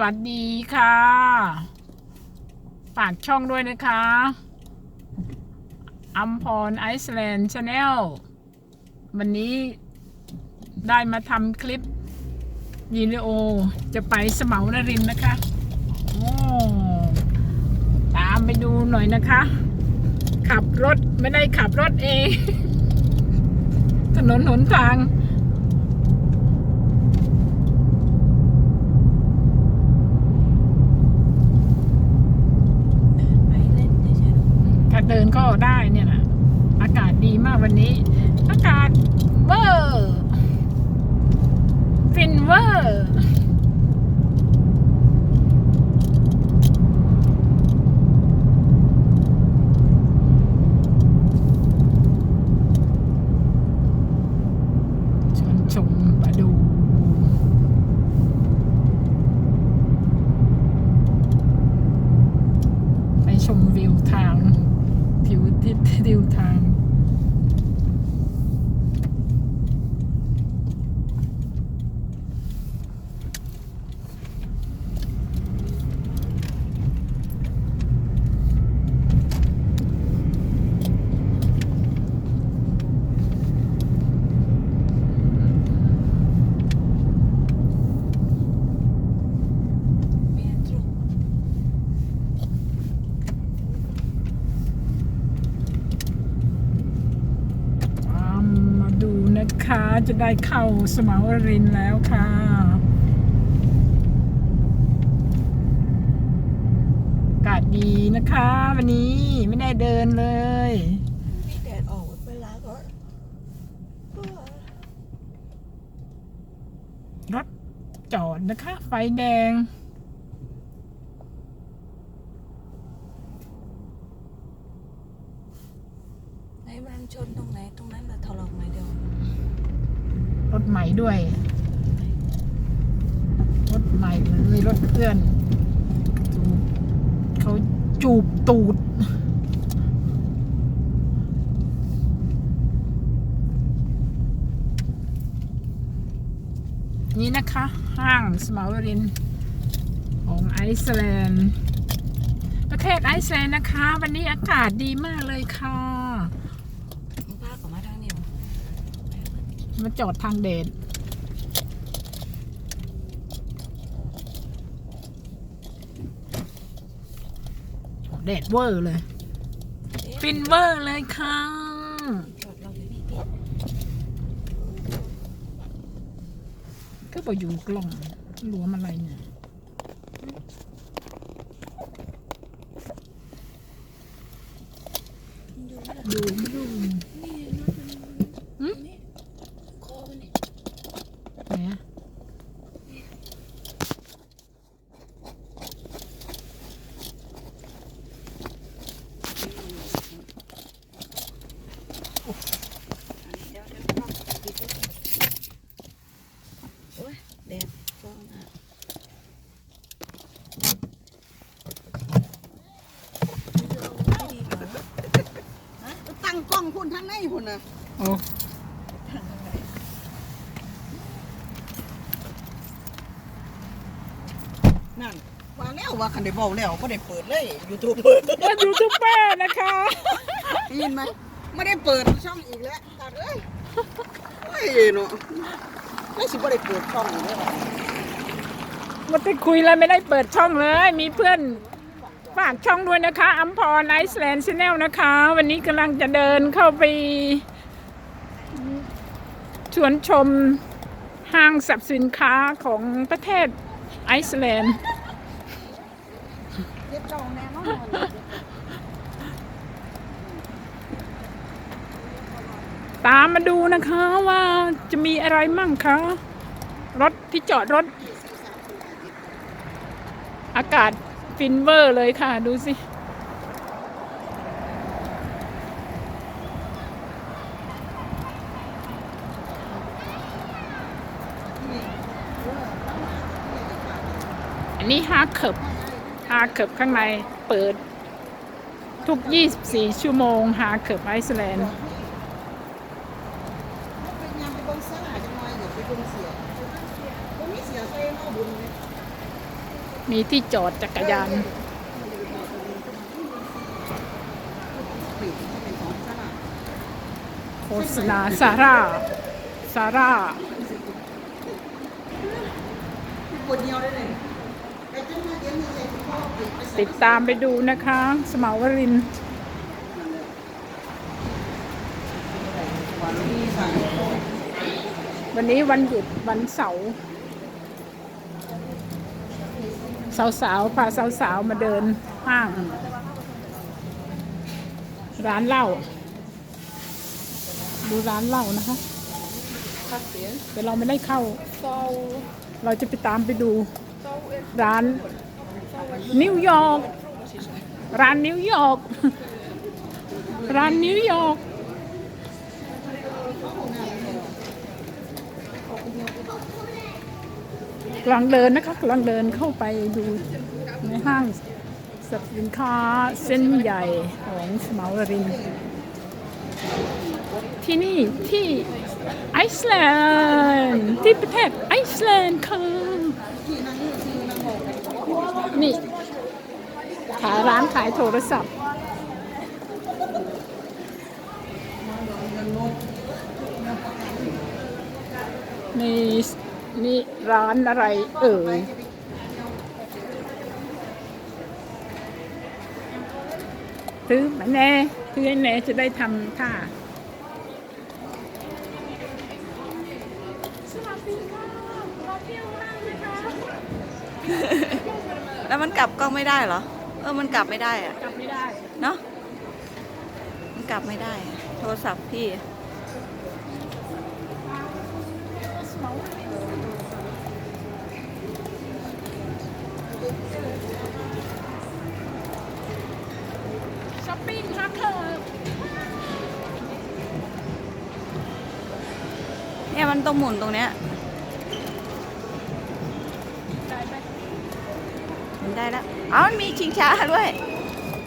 วัสดีค่ะ ฝากช่องด้วยนะคะอัมพรไอซ์แลนด์ชาแนลวันนี้ได้มาทำคลิปวิดีโอจะไปสมานรินนะคะ โอ้ ตามไปดูหน่อยนะคะ ขับรถไม่ได้ขับรถเอง ถนนหนทาง ไปเล่นเฉย ถ้า เดินก็ได้เนี่ยนะอากาศดีมากวันนี้ อากาศเวอร์ฟินเวอร์ชนชมมาดู ไปชมวิวทาง ผิวทิศทิวทาง ๆเมียนจุก ตามมาดู นะคะ จะได้เข้าสมาวรินทร์แล้วค่ะอากาศดีนะคะ วันนี้ไม่ได้เดินเลยนี่แดดออกเวลาก็ก็รถจอดนะคะ ไฟแดง ไหนมันชนตรงไหนตรงนั้นแหละถลอกหน่อยเดียว รถใหม่ด้วย รถใหม่เลยรถเพื่อน เขาจูบตูดนี่นะคะ ห้างสมาวรินทร์ของไอซ์แลนด์ ประเทศไอซ์แลนด์นะคะ วันนี้อากาศดีมากเลยค่ะ มึงพาออกมาทางนี้วะ มาจอดทางเดชเดดเวอร์เลย ฟินเวอร์เลยค่ะก็ไปอยู่กล่องหลวมอะไรเนี่ยดูดูดู นี่รถมัน หืม นี่คอมันนี่ เนี่ย เดี๋ยวเดี๋ยวต้องปิดไว้ก่อนโอ้ยแดดร้อนอะมันจะลงไม่ดีกว่าเหรอ ฮะตั้งกล้องพุ่นทั้งในพุ่นนะ โอ้นั่นว่าแล้วว่าคันได้เว้าแล้วบ่ได้เปิดเลย YouTube เปิดว่ายูทูบเบอร์นะคะยินไหมไม่ได้เปิดช่องอีกแล้วตัดเอ้ยโอ้ยเนาะไม่สิบ่ได้เปิดช่องอีกแล้วมาได้คุยแล้วไม่ได้เปิดช่องเลย มีเพื่อนฝากช่องด้วยนะคะอัมพรไอซ์แลนด์ชาแนลนะคะ วันนี้กำลังจะเดินเข้าไป ชวนชมห้างสรรพสินค้าของประเทศไอซ์แลนด์เฮ็ดจองแน่นอนตามมาดูนะคะว่าจะมีอะไรมั่งคะ รถที่จอดรถ อากาศฟินเวอร์เลยค่ะ ดูสิ อันนี้ฮาเคิบฮาเคิบข้างในเปิด ทุก 24 ชั่วโมงฮาเคิบไอซ์แลนด์เป็นยามไปเบิ่งซ่าจังหน่อยอย่าไปเบิ่งเสียบ่มีเสียใส่เนาะบุญเลยมีที่จอดจักรยานโฆษณาซาร่าซาร่า ติดตามไปดูนะคะ สมาวรินวันนี้วันหยุดวันเสาร์สาวๆพาสาวๆมาเดินห้าง ร้านเหล้าดูร้านเหล้านะคะแต่เราไม่ได้เข้า เราจะไปตามไปดูร้านนิวยอร์กร้านนิวยอร์กร้านนิวยอร์กกำลังเดินนะคะกำลังเดินเข้าไปดูในห้างสรรพสินค้าเส้นใหญ่ของสมาวริน ที่นี่ที่ ไอซ์แลนด์ที่ประเทศไอซ์แลนด์ค่ะนี่ ขายร้านขายโทรศัพท์ นี่ นี่ร้านอะไรเอ่ยซื้อมาแน่ซื้อแน่จะได้ทำท่าสวัสดีค่ะมาเที่ยวห้างไหมคะ แล้วมันกลับกล้องไม่ได้เหรอ เออ มันกลับไม่ได้อะจำไม่ได้ เนาะมันกลับไม่ได้อะโทรศัพท์พี่ ช้อปปิ้งค่ะเธอ เนี่ยมันต้องหมุนตรงเนี้ยหมุนได้แล้วอ้ามันมีชิงช้าด้วย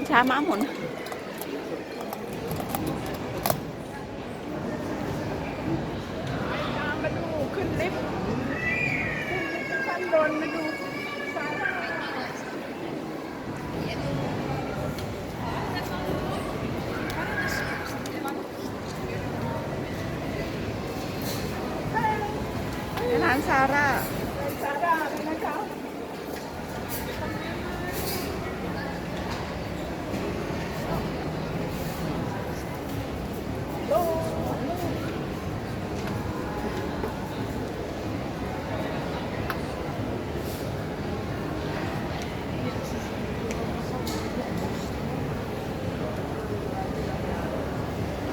ช้าม้าหมุนมมาดูขึ้นลิฟต์ขึ้นลิฟต์ชั้นบนมาดูซาร่า ร้าน ซาร่าซาร่าเลยนะคะโล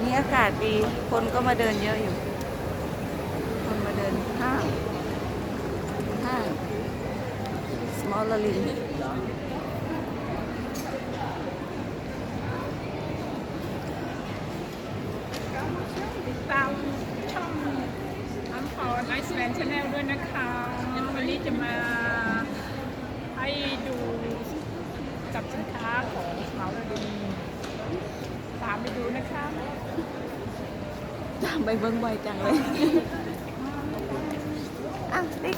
นี่อากาศดี คนก็มาเดินเยอะอยู่ คนมาเดินห้างห้าง small l i n ติดตามช่องอัมพอร์ไนซ์แลนด์ชาแนลด้วยนะคะวันนี้จะมาให้ดูจับสินค้าของเหมาระดีตามไปดูนะคะตามไปเบิ้งบ่อยจังเลยอ้าวติ๊ก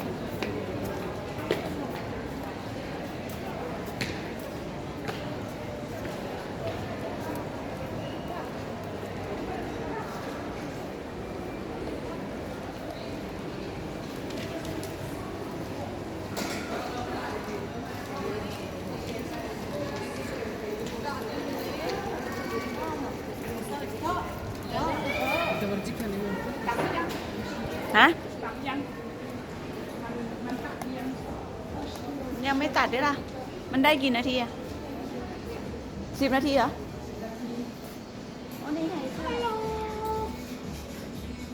ฮะตัดยังมันมันตัดยังยังไม่ตัดด้วยล่ะ มันได้กี่นาทีอะสิบนาทีเหรอโอ้นี่ไงฮัลโหล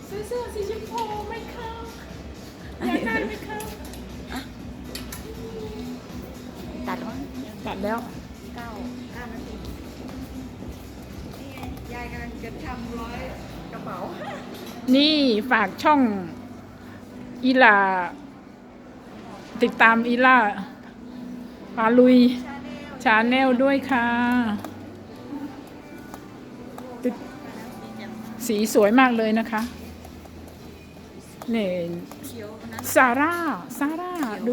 ซื้อเสื้อสีชมพูไหมคะอยากได้ไหมคะตัดแล้วมั้งตัดแล้วเก้าเก้านาทีนี่ไงยายกำลังจะทำร้อยกระเป๋า นี่ฝากช่องอีลา ติดตามอีลาพาลุยชาแนลด้วยค่ะ สีสวยมากเลยนะคะ นี่ยซาร่าซาร่าดู